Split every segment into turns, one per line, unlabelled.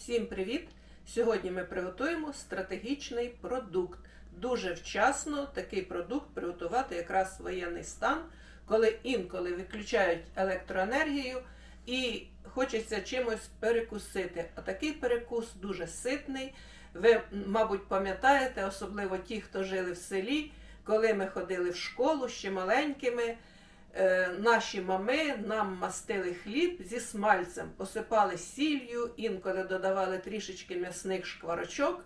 Всім привіт! Сьогодні ми приготуємо стратегічний продукт. Дуже вчасно такий продукт приготувати якраз воєнний стан, коли інколи виключають електроенергію і хочеться чимось перекусити. А такий перекус дуже ситний. Ви, мабуть, пам'ятаєте, особливо ті, хто жили в селі, коли ми ходили в школу ще маленькими. Е, наші мами нам мастили хліб зі смальцем, посипали сіллю, інколи додавали трішечки м'ясних шкварочок.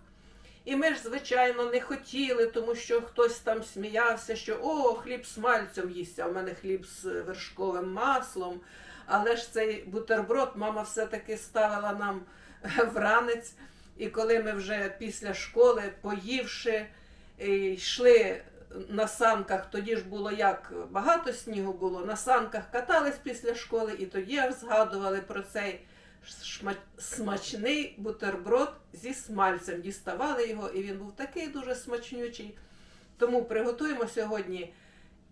І ми ж, звичайно, не хотіли, тому що хтось там сміявся, що о, хліб з мальцем їсть, а в мене хліб з вершковим маслом. Але ж цей бутерброд мама все-таки ставила нам в ранець. І коли ми вже після школи, поївши, йшли на санках, тоді ж було як багато снігу було, на санках катались після школи, і тоді аж згадували про цей смачний бутерброд зі смальцем. Діставали його, і він був такий дуже смачнючий. Тому приготуємо сьогодні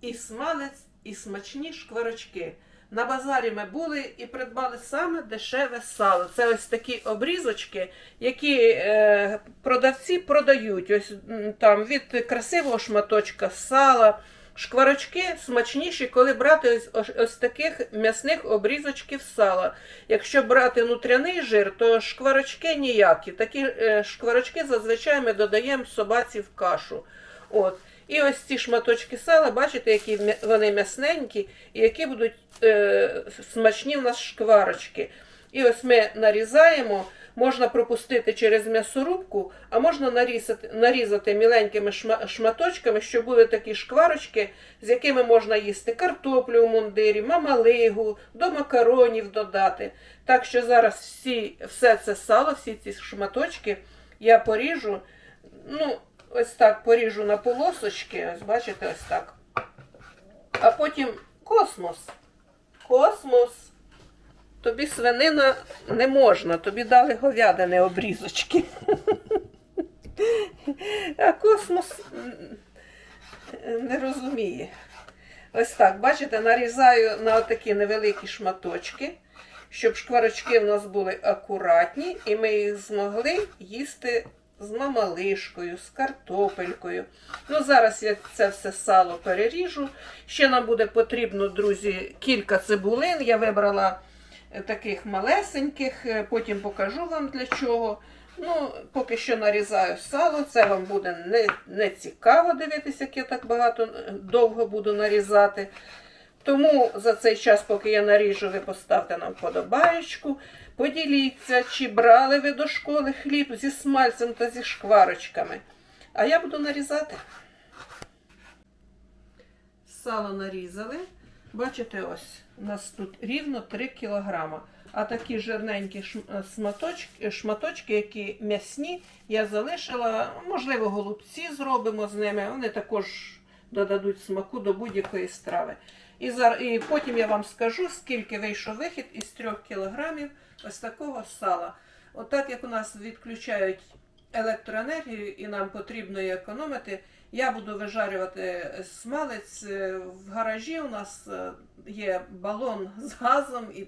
і смалець, і смачні шкварочки. На базарі ми були і придбали саме дешеве сало. Це ось такі обрізочки, які е, продавці продають. Ось там від красивого шматочка сала. Шкварочки смачніші, коли брати ось, ось, таких м'ясних обрізочків сала. Якщо брати нутряний жир, то шкварочки ніякі. Такі е, шкварочки зазвичай ми додаємо собаці в кашу. От. І ось ці шматочки сала, бачите, які вони м'ясненькі, і які будуть е, смачні в нас шкварочки. І ось ми нарізаємо, можна пропустити через м'ясорубку, а можна нарізати, нарізати міленькими шма- шматочками, щоб були такі шкварочки, з якими можна їсти картоплю у мундирі, мамалигу, до макаронів додати. Так що зараз всі, все це сало, всі ці шматочки я поріжу. Ну, ось так поріжу на полосочки, ось бачите, ось так. А потім космос. Космос. Тобі свинина не можна, тобі дали говядини обрізочки. А космос не розуміє. Ось так, бачите, нарізаю на такі невеликі шматочки, щоб шкварочки в нас були акуратні, і ми їх змогли їсти з мамалишкою, з картопелькою. Ну, зараз я це все сало переріжу. Ще нам буде потрібно, друзі, кілька цибулин. Я вибрала е, таких малесеньких, е, потім покажу вам для чого. Ну, поки що нарізаю сало, це вам буде не, не цікаво дивитися, як я так багато е, довго буду нарізати. Тому за цей час, поки я наріжу, ви поставте нам вподобаєчку. Поділіться, чи брали ви до школи хліб зі смальцем та зі шкварочками. А я буду нарізати. Сало нарізали. Бачите, ось у нас тут рівно 3 кілограма. А такі жирненькі шм- е, шматочки, які м'ясні, я залишила. Можливо, голубці зробимо з ними. Вони також додадуть смаку до будь-якої страви. І, зар... і потім я вам скажу, скільки вийшов вихід із 3 кілограмів ось такого сала. Отак як у нас відключають електроенергію і нам потрібно її економити, я буду вижарювати смалець. Е, В гаражі у нас е, є балон з газом і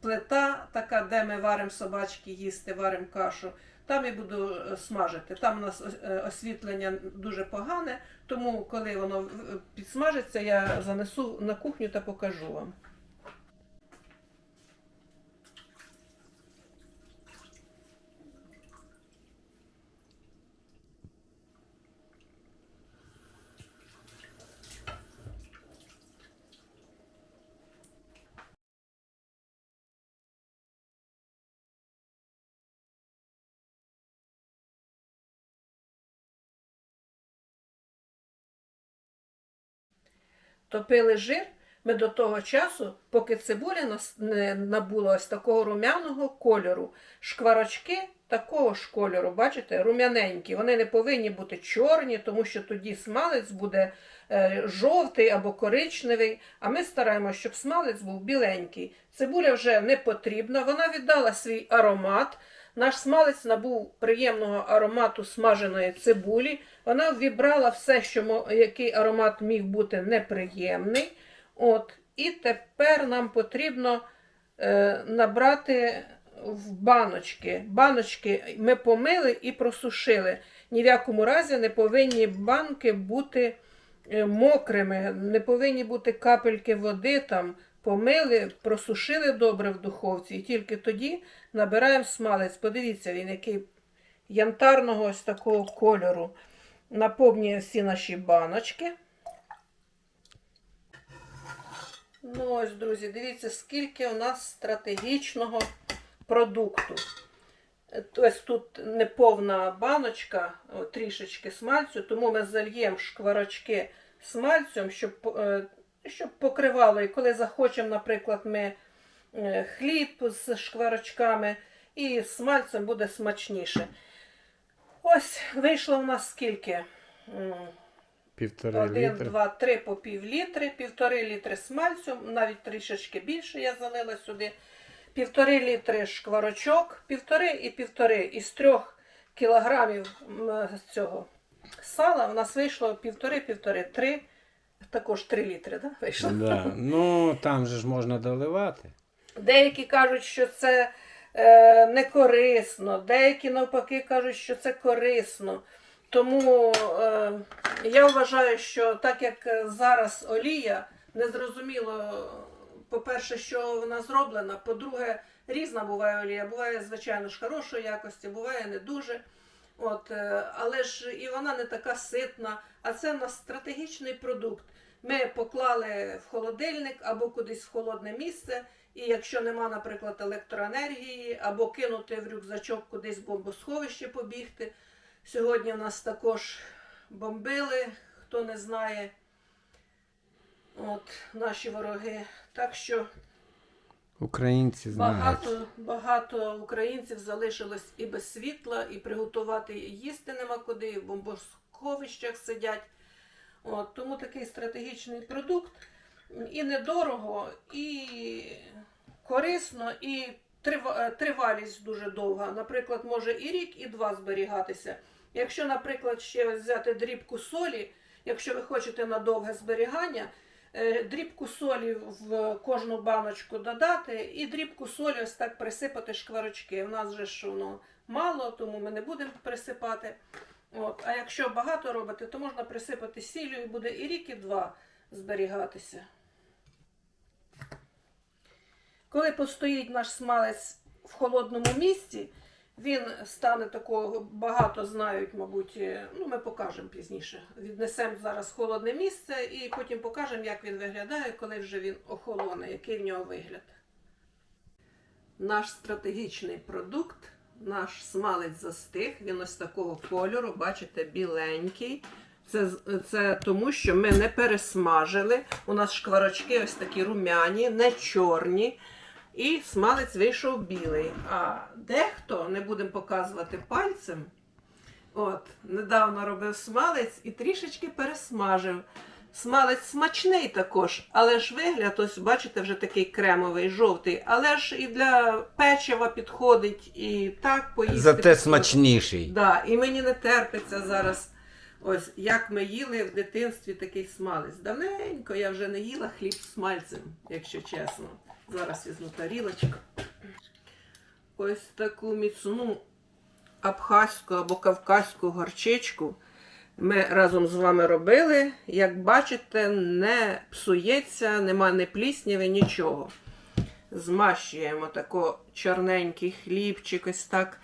плита, така, де ми варимо собачки їсти, варимо кашу. Там і буду е, смажити. Там у нас е, освітлення дуже погане, тому коли воно е, підсмажиться, я занесу на кухню та покажу вам. Топили жир ми до того часу, поки цибуля не набула ось такого румяного кольору. Шкварочки такого ж кольору, бачите, рум'яненькі. Вони не повинні бути чорні, тому що тоді смалець буде е, жовтий або коричневий. А ми стараємося, щоб смалець був біленький. Цибуля вже не потрібна, вона віддала свій аромат. Наш смалець набув приємного аромату смаженої цибулі. Вона вібрала все, що який аромат міг бути неприємний. От. І тепер нам потрібно е, набрати в баночки. Баночки ми помили і просушили. Ні в якому разі не повинні банки бути е, мокрими, не повинні бути капельки води там. Помили, просушили добре в духовці, і тільки тоді набираємо смалець. Подивіться, він який янтарного ось такого кольору. Наповнює всі наші баночки. Ну ось, друзі, дивіться, скільки у нас стратегічного продукту. Ось тут неповна баночка, трішечки смальцю, тому ми зальємо шкварочки смальцем, щоб, е, щоб покривало. І коли захочемо, наприклад, ми е, хліб з шкварочками, і смальцем буде смачніше. Ось вийшло в нас скільки?
Півтори
один,
літри.
два, три по пів літри, півтори літри смальцю, навіть трішечки більше я залила сюди. Півтори літри шкварочок, півтори і півтори. Із трьох кілограмів цього сала в нас вийшло півтори-півтори, три, також три літри, да? вийшло.
Да. Ну, там же ж можна доливати.
Деякі кажуть, що це е, не корисно, деякі навпаки кажуть, що це корисно. Тому е, я вважаю, що так як зараз олія, незрозуміло, по-перше, що вона зроблена, по-друге, різна буває олія. Буває, звичайно ж, хорошої якості, буває не дуже. От, е, але ж і вона не така ситна, а це в нас стратегічний продукт. Ми поклали в холодильник або кудись в холодне місце, і якщо нема, наприклад, електроенергії, або кинути в рюкзачок кудись в бомбосховище побігти. Сьогодні в нас також бомбили, хто не знає, от, наші вороги. Так що
Українці знають.
Багато, багато українців залишилось і без світла, і приготувати їсти нема куди, і в бомбосховищах сидять. От, тому такий стратегічний продукт. І недорого, і корисно, і е, тривалість дуже довга. Наприклад, може і рік, і два зберігатися. Якщо, наприклад, ще взяти дрібку солі, якщо ви хочете на довге зберігання, е, дрібку солі в кожну баночку додати і дрібку солі ось так присипати шкварочки. У нас же ж воно мало, тому ми не будемо присипати. От. А якщо багато робити, то можна присипати сіллю і буде і рік, і два зберігатися. Коли постоїть наш смалець в холодному місці, він стане такого, багато знають, мабуть, е, ну ми покажемо пізніше. Віднесемо зараз холодне місце і потім покажемо, як він виглядає, коли вже він охолоне, який в нього вигляд. Наш стратегічний продукт, наш смалець застиг, він ось такого кольору, бачите, біленький. Це, це тому, що ми не пересмажили. У нас шкварочки ось такі румяні, не чорні. І смалець вийшов білий. А дехто, не будемо показувати пальцем, от, недавно робив смалець і трішечки пересмажив. Смалець смачний також, але ж вигляд, ось бачите, вже такий кремовий, жовтий. Але ж і для печива підходить, і так поїсти.
Зате
підходить.
смачніший.
Да, і мені не терпиться зараз. Ось як ми їли в дитинстві такий смалець. Давненько я вже не їла хліб з смальцем, якщо чесно. Зараз візьму тарілочку. Ось таку міцну абхазьку або кавказьку горчичку ми разом з вами робили. Як бачите, не псується, нема ні плісняви, нічого. Змащуємо тако чорненький хлібчик, ось так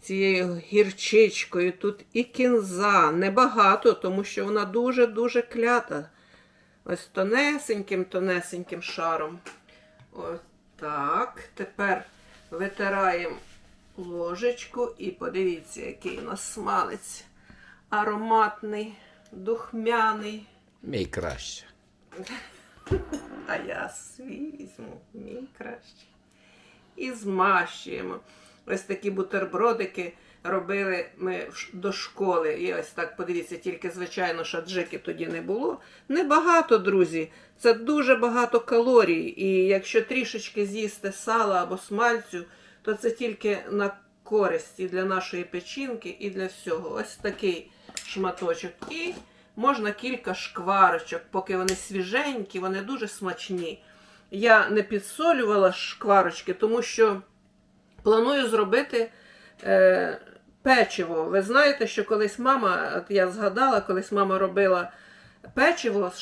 цією гірчичкою. Тут і кінза, небагато, тому що вона дуже-дуже клята. Ось тонесеньким, тонесеньким шаром. Ось так. Тепер витираємо ложечку і подивіться, який у нас смалець. Ароматний, духмяний.
Мій краще.
А я свій візьму, мій краще. І змащуємо. Ось такі бутербродики робили ми до школи. І ось так, подивіться, тільки, звичайно, шаджики тоді не було. Небагато, друзі. Це дуже багато калорій. І якщо трішечки з'їсти сала або смальцю, то це тільки на користь і для нашої печінки, і для всього. Ось такий шматочок. І можна кілька шкварочок, поки вони свіженькі, вони дуже смачні. Я не підсолювала шкварочки, тому що Планую зробити е, печиво. Ви знаєте, що колись мама, от я згадала, колись мама робила печиво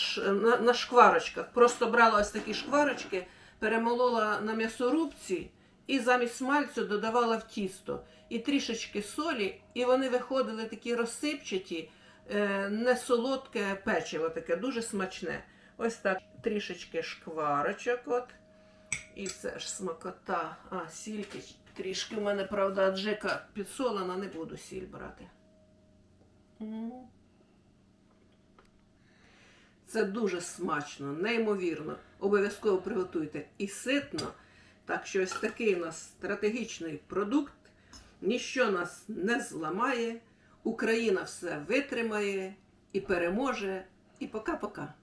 на, шкварочках. Просто брала ось такі шкварочки, перемолола на м'ясорубці і замість смальцю додавала в тісто. І трішечки солі, і вони виходили такі розсипчаті, е, не солодке печиво, таке дуже смачне. Ось так трішечки шкварочок. От. І це ж смакота. А, сільки трішки в мене, правда, аджика підсолена, не буду сіль брати. Це дуже смачно, неймовірно. Обов'язково приготуйте і ситно. Так що ось такий у нас стратегічний продукт. Ніщо нас не зламає. Україна все витримає і переможе. І пока-пока.